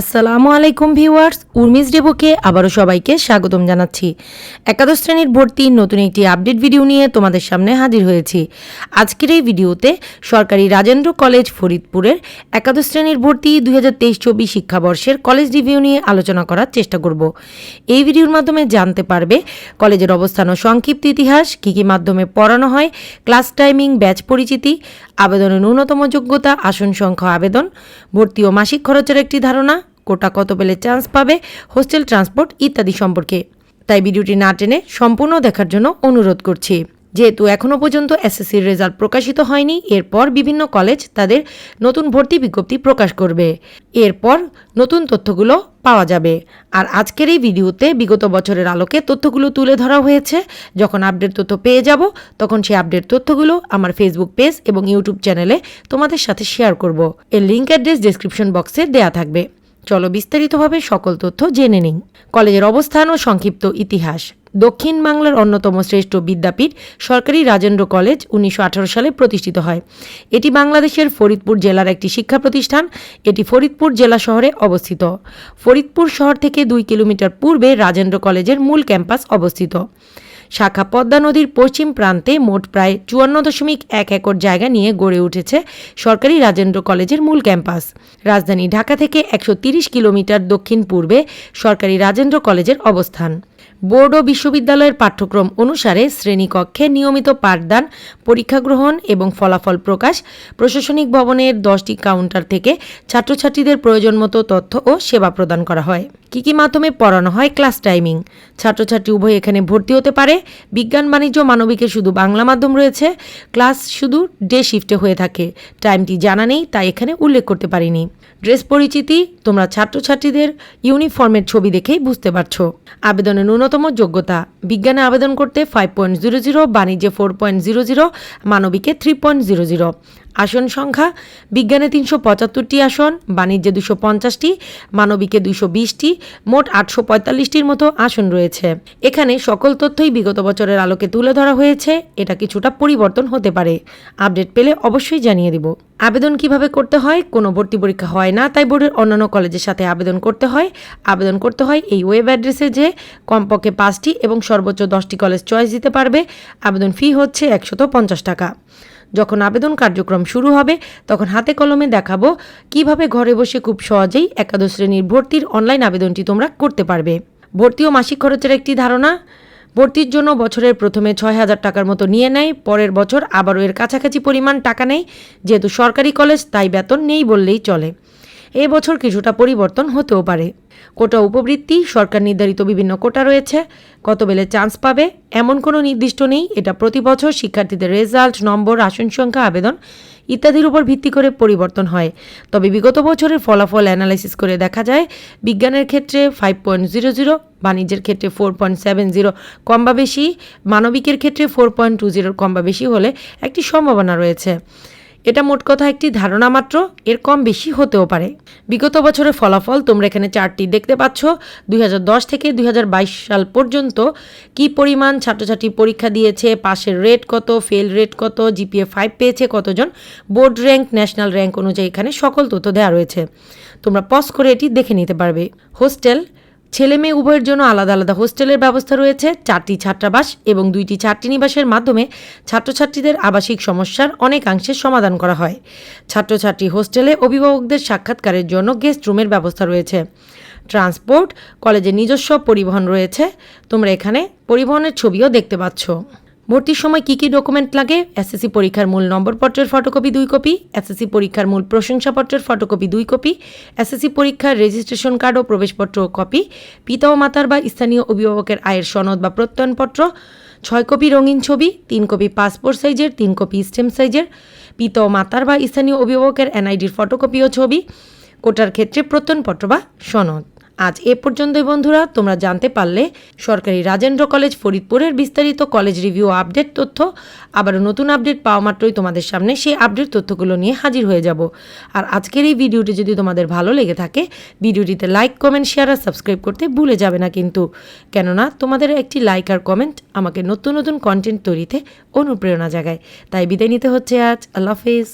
আসসালামু আলাইকুম ভিউয়ার্স উর্মিস ডেবোকে আবারও সবাইকে স্বাগতম জানাচ্ছি। একাদশ শ্রেণির ভর্তি নতুন একটি আপডেট ভিডিও নিয়ে তোমাদের সামনে হাজির হয়েছি। আজকের এই ভিডিওতে সরকারি রাজেন্দ্র কলেজ ফরিদপুরের একাদশ শ্রেণির ভর্তি দুই হাজার তেইশ চব্বিশ শিক্ষাবর্ষের কলেজ রিভিউ নিয়ে আলোচনা করার চেষ্টা করব। এই ভিডিওর মাধ্যমে জানতে পারবে কলেজের অবস্থান ও সংক্ষিপ্ত ইতিহাস, কী কী মাধ্যমে পড়ানো হয়, ক্লাস টাইমিং, ব্যাচ পরিচিতি, আবেদনের ন্যূনতম যোগ্যতা, আসন সংখ্যা, আবেদন, ভর্তি ও মাসিক খরচের একটি ধারণা কোটা কত পেলে চান্স পাবে হোস্টেল ট্রান্সপোর্ট ইত্যাদি সম্পর্কে। তাই ভিডিওটি না টেনে সম্পূর্ণ দেখার জন্য অনুরোধ করছি। যেহেতু এখনও পর্যন্ত এসএসসির রেজাল্ট প্রকাশিত হয়নি, এরপর বিভিন্ন কলেজ তাদের নতুন ভর্তি বিজ্ঞপ্তি প্রকাশ করবে। এরপর নতুন তথ্যগুলো পাওয়া যাবে। আর আজকের এই ভিডিওতে বিগত বছরের আলোকে তথ্যগুলো তুলে ধরা হয়েছে। যখন আপডেট তথ্য পেয়ে যাব, তখন সেই আপডেট তথ্যগুলো আমার ফেসবুক পেজ এবং ইউটিউব চ্যানেলে তোমাদের সাথে শেয়ার করব। এর লিঙ্ক অ্যাড্রেস ডেসক্রিপশন বক্সে দেয়া থাকবে। চলো বিস্তারিতভাবে সকল তথ্য জেনে নিই। কলেজের অবস্থান ও সংক্ষিপ্ত ইতিহাস। দক্ষিণ বাংলার অন্যতম শ্রেষ্ঠ বিদ্যাপীঠ সরকারি রাজেন্দ্র কলেজ উনিশশো আঠারো সালে প্রতিষ্ঠিত হয়। এটি বাংলাদেশের ফরিদপুর জেলার একটি শিক্ষা প্রতিষ্ঠান। এটি ফরিদপুর জেলা শহরে অবস্থিত। ফরিদপুর শহর থেকে দুই কিলোমিটার পূর্বে রাজেন্দ্র কলেজের মূল ক্যাম্পাস অবস্থিত। শাখা পদ্মা নদীর পশ্চিম প্রান্তে মোট প্রায় চুয়ান্ন দশমিক এক একর জায়গা নিয়ে গড়ে উঠেছে সরকারি রাজেন্দ্র কলেজের মূল ক্যাম্পাস। রাজধানী ঢাকা থেকে একশো কিলোমিটার দক্ষিণ পূর্বে সরকারি রাজেন্দ্র কলেজের অবস্থান। বোর্ড ও বিশ্ববিদ্যালয়ের পাঠ্যক্রম অনুসারে শ্রেণীকক্ষে নিয়মিত পাঠদান, পরীক্ষা গ্রহণ এবং ফলাফল প্রকাশ, প্রশাসনিক ভবনের দশটি কাউন্টার থেকে ছাত্রছাত্রীদের প্রয়োজন মতো তথ্য ও সেবা প্রদান করা হয়। কী কী মাধ্যমে পড়ানো হয় ক্লাস টাইমিং? ছাত্রছাত্রী উভয় এখানে ভর্তি হতে পারে। বিজ্ঞান, বাণিজ্য মানবিকে শুধু বাংলা মাধ্যম রয়েছে। ক্লাস শুধু ডে শিফটে হয়ে থাকে। টাইমটি জানা নেই, তাই এখানে উল্লেখ করতে পারিনি। ড্রেস পরিচিতি, তোমরা ছাত্রছাত্রীদের ইউনিফর্মের ছবি দেখেই বুঝতে পারছ। আবেদনের ন্যূনতম যোগ্যতা। বিজ্ঞানে আবেদন করতে ফাইভ পয়েন্ট জিরো জিরো বাণিজ্যে ফোর পয়েন্ট জিরো জিরো মানবিকে থ্রি পয়েন্ট জিরো জিরো আসন সংখ্যা, বিজ্ঞানে তিনশো পঁচাত্তরটি আসন, বাণিজ্যে দুশো পঞ্চাশটি, মানবিকে দুশো বিশটি, মোট আটশো পঁয়তাল্লিশটির মতো আসন রয়েছে। এখানে সকল তথ্যই বিগত বছরের আলোকে তুলে ধরা হয়েছে, এটা কিছুটা পরিবর্তন হতে পারে। আপডেট পেলে অবশ্যই জানিয়ে দিব। আবেদন কীভাবে করতে হয়, কোনো ভর্তি পরীক্ষা হয় না, তাই বোর্ডের অন্যান্য কলেজের সাথে আবেদন করতে হয়। আবেদন করতে হয় এই ওয়েব অ্যাড্রেসে যে কমপক্ষে পাঁচটি এবং সর্বোচ্চ দশটি কলেজ চয়েস দিতে পারবে। আবেদন ফি হচ্ছে একশত পঞ্চাশ টাকা। যখন আবেদন কার্যক্রম শুরু হবে, তখন হাতে কলমে দেখাবো কীভাবে ঘরে বসে খুব সহজেই একাদশ শ্রেণির ভর্তির অনলাইন আবেদনটি তোমরা করতে পারবে। ভর্তি ও মাসিক খরচের একটি ধারণা, ভর্তির জন্য বছরের প্রথমে ছয় হাজার টাকার মতো নিয়ে নেয়, পরের বছর আবারও এর কাছাকাছি পরিমাণ টাকা নেয়, যেহেতু সরকারি কলেজ তাই বেতন নেই বললেই চলে। এ বছর কিছুটা পরিবর্তন হতেও পারে। কোটা উপবৃত্তি, সরকার নির্ধারিত বিভিন্ন কোটা রয়েছে। কত বেলে চান্স পাবে? এমন কোনো নির্দিষ্ট নেই। এটা প্রতি বছর শিক্ষার্থীদের রেজাল্ট, নম্বর, আসন সংখ্যা, আবেদন ইত্যাদির উপর ভিত্তি করে পরিবর্তন হয়। তবে বিগত বছরের ফলাফল অ্যানালাইসিস করে দেখা যায়, বিজ্ঞানের ক্ষেত্রে ফাইভ পয়েন্ট জিরো জিরো বাণিজ্যের ক্ষেত্রে ফোর পয়েন্ট সেভেন জিরো কম বা বেশি, মানবিকের ক্ষেত্রে ফোর পয়েন্ট টু জিরোর কম বা বেশি হলে একটি সম্ভাবনা রয়েছে। এটা মোট কথা একটি ধারণা মাত্র, এর কম বেশি হতেও পারে। বিগত বছরের ফলাফল তোমরা এখানে চারটি দেখতে পাচ্ছ। দু হাজার দশ থেকে দুই হাজার বাইশ সাল পর্যন্ত কি পরিমাণ ছাত্রছাত্রী পরীক্ষা দিয়েছে, পাশের রেট কত ফেল রেট কত জিপিএ ফাইভ পেয়েছে কতজন বোর্ড র্যাঙ্ক ন্যাশনাল র্যাঙ্ক অনুযায়ী এখানে সকল তথ্য দেওয়া রয়েছে। তোমরা পজ করে এটি দেখে নিতে পারবে। হোস্টেল ছেলে মেয়ে উভয়ের জন্য আলাদা আলাদা হোস্টেলের ব্যবস্থা রয়েছে, চারটি ছাত্রাবাস এবং দুইটি ছাত্রীনিবাসের মাধ্যমে ছাত্রছাত্রীদের আবাসিক সমস্যার অনেকাংশে সমাধান করা হয়। ছাত্রছাত্রী হোস্টেলে অভিভাবকদের সাক্ষাৎকারের জন্য গেস্ট রুমের ব্যবস্থা রয়েছে। ট্রান্সপোর্ট, কলেজের নিজস্ব পরিবহন রয়েছে। তোমরা এখানে পরিবহনের ছবিও দেখতে পাচ্ছ। ভর্তির সময় কী কী ডকুমেন্ট লাগে? এসএসসি পরীক্ষার মূল নম্বরপত্রের ফটোকপি দুই কপি এসএসসি পরীক্ষার মূল প্রশংসাপত্রের ফটোকপি দুই কপি এসএসসি পরীক্ষার রেজিস্ট্রেশন কার্ড ও প্রবেশপত্র কপি পিতা ও মাতার বা স্থানীয় অভিভাবকের আয়ের সনদ বা প্রত্যয়নপত্র, ছয় কপি রঙিন ছবি, তিন কপি পাসপোর্ট সাইজের তিন কপি স্টেম সাইজের পিতা ও মাতার বা স্থানীয় অভিভাবকের এনআইডির ফটোকপি ও ছবি, কোটার ক্ষেত্রে প্রত্যয়নপত্র বা সনদ। আজ এ পর্যন্তই বন্ধুরা, তোমরা জানতে পারলে সরকারি রাজেন্দ্র কলেজ ফরিদপুরের বিস্তারিত কলেজ রিভিউ আপডেট তথ্য। আবারও নতুন আপডেট পাওয়া মাত্রই তোমাদের সামনে সেই আপডেট তথ্যগুলো নিয়ে হাজির হয়ে যাব। আর আজকের এই ভিডিওটি যদি তোমাদের ভালো লেগে থাকে, ভিডিওটিতে লাইক, কমেন্ট, শেয়ার আর সাবস্ক্রাইব করতে ভুলে যাবে না কিন্তু। কেননা, তোমাদের একটি লাইক আর কমেন্ট আমাকে নতুন নতুন কন্টেন্ট তৈরিতে অনুপ্রেরণা জাগায়। তাই বিদায় নিতে হচ্ছে আজ। আল্লাহ হাফেজ।